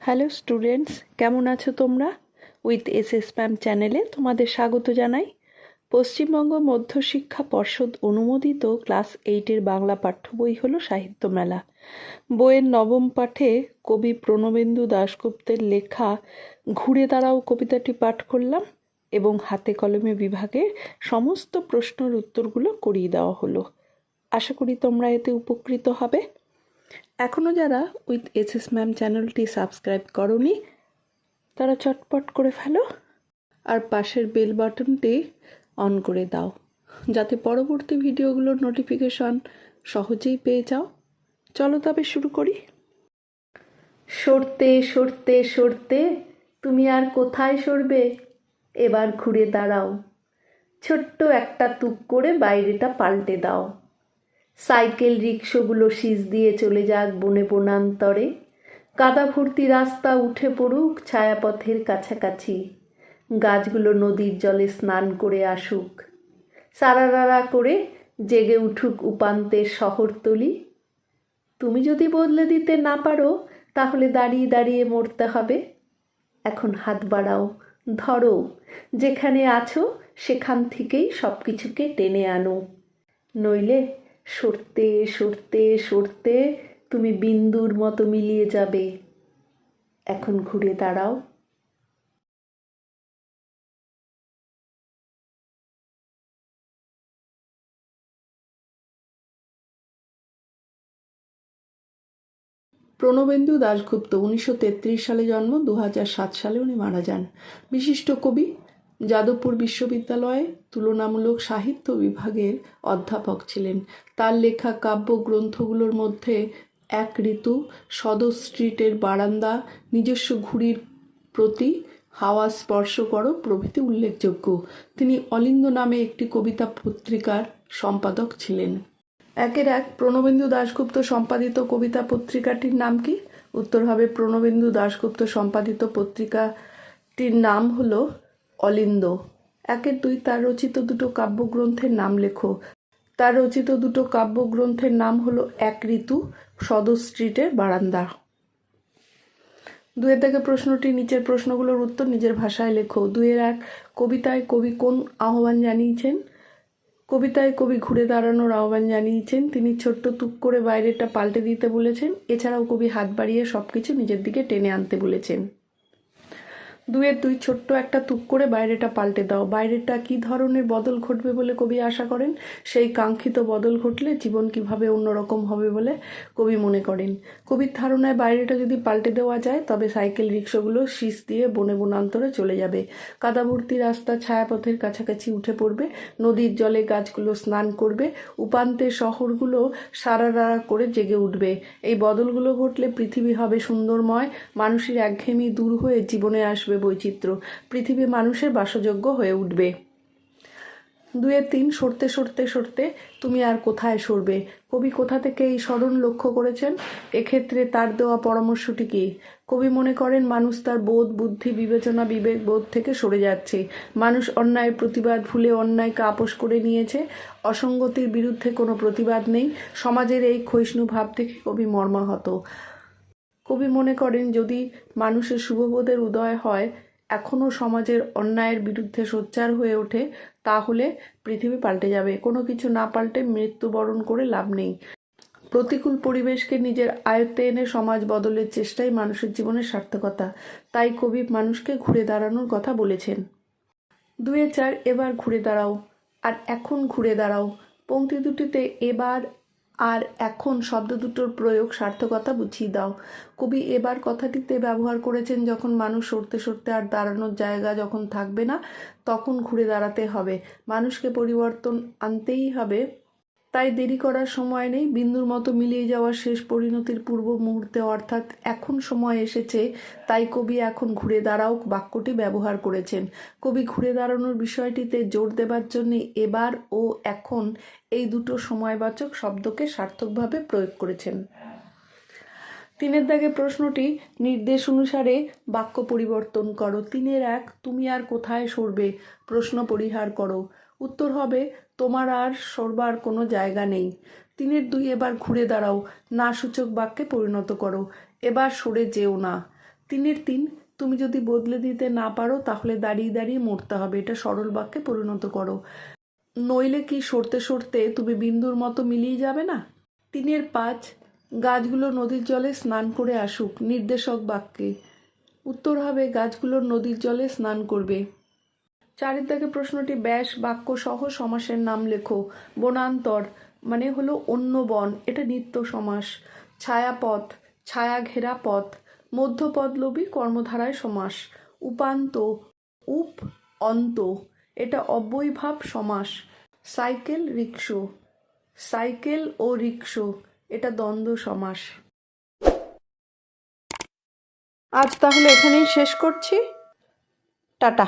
Hello students, কেমন আছো তোমরা? উইথ এস এস প্যাম চ্যানেলে তোমাদের স্বাগত জানাই। পশ্চিমবঙ্গ মধ্যশিক্ষা পর্ষদ অনুমোদিত ক্লাস এইটের বাংলা পাঠ্য বই হল সাহিত্য মেলা। বইয়ের নবম পাঠে কবি প্রণবেন্দু দাশগুপ্তের লেখা ঘুরে দাঁড়াও কবিতাটি পাঠ করলাম এবং হাতে কলমে বিভাগের সমস্ত প্রশ্নের উত্তরগুলো করিয়ে দেওয়া হলো। আশা করি তোমরা এতে উপকৃত হবে। এখনও যারা উইথ এস এস ম্যাম চ্যানেলটি সাবস্ক্রাইব করনি, তারা চটপট করে ফেলো আর পাশের বেল বাটনটি অন করে দাও, যাতে পরবর্তী ভিডিওগুলোর নোটিফিকেশন সহজেই পেয়ে যাও। চলো তবে শুরু করি। সরতে সরতে সরতে তুমি আর কোথায় সরবে? এবার ঘুরে দাঁড়াও। ছোট্ট একটা তুক করে বাইরেটা পাল্টে দাও। সাইকেল রিক্সোগুলো শীষ দিয়ে চলে যাক বনে বনান্তরে। কাদা ভর্তি রাস্তা উঠে পড়ুক ছায়াপথের কাছাকাছি। গাছগুলো নদীর জলে স্নান করে আসুক। সারারারা করে জেগে উঠুক উপান্তের শহরতলি। তুমি যদি বদলে দিতে না পারো, তাহলে দাঁড়িয়ে দাঁড়িয়ে মরতে হবে। এখন হাত বাড়াও, ধরো, যেখানে আছো, সেখান থেকেই সব কিছুকে টেনে আনো। নইলে সরতে সরতে সরতে তুমি বিন্দুর মতো মিলিয়ে যাবে। এখন ঘুরে দাঁড়াও। প্রণবেন্দু দাশগুপ্ত উনিশশো তেত্রিশ সালে জন্ম দু সালে উনি মারা যান। বিশিষ্ট কবি যাদবপুর বিশ্ববিদ্যালয়ে তুলনামূলক সাহিত্য বিভাগের অধ্যাপক ছিলেন। তার লেখা কাব্য গ্রন্থগুলোর মধ্যে এক ঋতু, সদর স্ট্রিটের বারান্দা, নিজস্ব ঘুড়ির প্রতি হাওয়া স্পর্শ করো প্রভৃতি উল্লেখযোগ্য। তিনি অলিন্দ নামে একটি কবিতা পত্রিকার সম্পাদক ছিলেন। একের এক প্রণবেন্দু দাশগুপ্ত সম্পাদিত কবিতা পত্রিকাটির নাম কি? উত্তর হবে প্রণবেন্দু দাশগুপ্ত সম্পাদিত পত্রিকাটির নাম হলো অলিন্দ। একের দুই তার রচিত দুটো কাব্যগ্রন্থের নাম লেখো। তার রচিত দুটো কাব্যগ্রন্থের নাম হলো এক ঋতু সদর স্ট্রিটের বারান্দা। দুয়ের থেকে প্রশ্নটি নিচের প্রশ্নগুলোর উত্তর নিজের ভাষায় লেখো। দুয়ের এক কবিতায় কবি কোন আহ্বান জানিয়েছেন? কবিতায় কবি ঘুরে দাঁড়ানোর আহ্বান জানিয়েছেন। তিনি ছোট্ট তুক করে বাইরেটা পাল্টে দিতে বলেছেন। এছাড়াও কবি হাত বাড়িয়ে সব কিছু নিজের দিকে টেনে আনতে বলেছেন। দুয়ের দুই ছোট্ট একটা তুক করে বাইরেটা পাল্টে দাও। বাইরেটা কি ধরনের বদল ঘটবে বলে কবি আশা করেন? সেই কাঙ্ক্ষিত বদল ঘটলে জীবন কীভাবে অন্যরকম হবে বলে কবি মনে করেন। কবির ধারণায় বাইরেটা যদি পাল্টে দেওয়া যায়, তবে সাইকেল রিক্সাগুলো শীষ দিয়ে বনে বনান্তরে চলে যাবে। কাদাভর্তি রাস্তা ছায়াপথের কাছাকাছি উঠে পড়বে। নদীর জলে গাছগুলো স্নান করবে। উপান্তে শহরগুলো সারারা করে জেগে উঠবে। এই বদলগুলো ঘটলে পৃথিবী হবে সুন্দরময়। মানুষের একঘেয়েমি দূর হয়ে জীবনে আসবে বৈচিত্র্য। পৃথিবী মানুষের বাসযোগ্য হয়ে উঠবে। দুয়ের তিন সরতে সরতে সরতে তুমি আর কোথায় সরবে? কবি কোথা থেকে এই স্মরণ লক্ষ্য করেছেন? এক্ষেত্রে তার দেওয়া পরামর্শটি কি? কবি মনে করেন, মানুষ তার বোধ, বুদ্ধি, বিবেচনা, বিবেক বোধ থেকে সরে যাচ্ছে। মানুষ অন্যায়ের প্রতিবাদ ভুলে অন্যায়কে আপোষ করে নিয়েছে। অসঙ্গতির বিরুদ্ধে কোনো প্রতিবাদ নেই। সমাজের এই ক্ষয়িষ্ণু ভাব থেকে কবি মর্মাহত। কবি মনে করেন, যদি মানুষের শুভবোধের উদয় হয় এখনও সমাজের অন্যায়ের বিরুদ্ধে সোচ্চার হয়ে ওঠে, তাহলে পৃথিবী পাল্টে যাবে। কোনো কিছু না পাল্টে মৃত্যুবরণ করে লাভ নেই। প্রতিকূল পরিবেশকে নিজের আয়ত্তে এনে সমাজ বদলের চেষ্টাই মানুষের জীবনের সার্থকতা। তাই কবি মানুষকে ঘুরে দাঁড়ানোর কথা বলেছেন। দুয়ে চার, এবার ঘুরে দাঁড়াও। আর এখন ঘুরে দাঁড়াও। পংক্তি দুটিতে এবার আর এখন শব্দ দুটোর প্রয়োগ সার্থকতা বুঝিয়ে দাও। কবি এবার কথাটিতে ব্যবহার করেছেন যখন মানুষ সরতে সরতে আর দাঁড়ানোর জায়গা যখন থাকবে না, তখন ঘুরে দাঁড়াতে হবে। মানুষকে পরিবর্তন আনতেই হবে। তাই দেরি করার সময় নেই। বিন্দুর মতো মিলিয়ে যাওয়ার শেষ পরিণতির পূর্ব মুহূর্তে অর্থাৎ এখন সময় এসেছে, তাই কবি এখন ঘুরে দাঁড়াও বাক্যটি ব্যবহার করেছেন। কবি ঘুরে দাঁড়ানোর বিষয়টিতে জোর দেবার জন্য এবার ও এখন এই দুটো সময়বাচক শব্দকে সার্থকভাবে প্রয়োগ করেছেন। তিনের দাগে প্রশ্নটি, নির্দেশ অনুসারে বাক্য পরিবর্তন করো। তিনের এক, তুমি আর কোথায় সরবে? প্রশ্ন পরিহার করো। উত্তর হবে তোমার আর সরবার কোনো জায়গা নেই। তিনের দুই এবার ঘুরে দাঁড়াও, না সূচক বাক্যে পরিণত করো, এবার সরে যেও না। তিনের তিন, তুমি যদি বদলে দিতে না পারো, তাহলে দাঁড়িয়ে দাঁড়িয়ে মরতে হবে, এটা সরল বাক্যে পরিণত করো। নইলে কি সরতে সরতে তুমি বিন্দুর মতো মিলিয়ে যাবে না? তিনের পাঁচ, গাছগুলো নদীর জলে স্নান করে আসুক, নির্দেশক বাক্যে। উত্তর হবে, গাছগুলো নদীর জলে স্নান করবে। চারের দাগে প্রশ্নটি ব্যাস বাক্য সহ সমাসের নাম লেখো। বনান্তর মানে হলো অন্য বন। এটা নিত্য সমাস। ছায়াপথ ছায়া ঘেরা পথ মধ্যপদলোভী কর্মধারায় সমাস। উপান্ত, উপ, অন্ত। এটা অব্যয়ভাব সমাস। সাইকেল রিক্সো সাইকেল ও রিক্সো এটা দ্বন্দ্ব সমাস। আজ তাহলে এখানেই শেষ করছি। টাটা।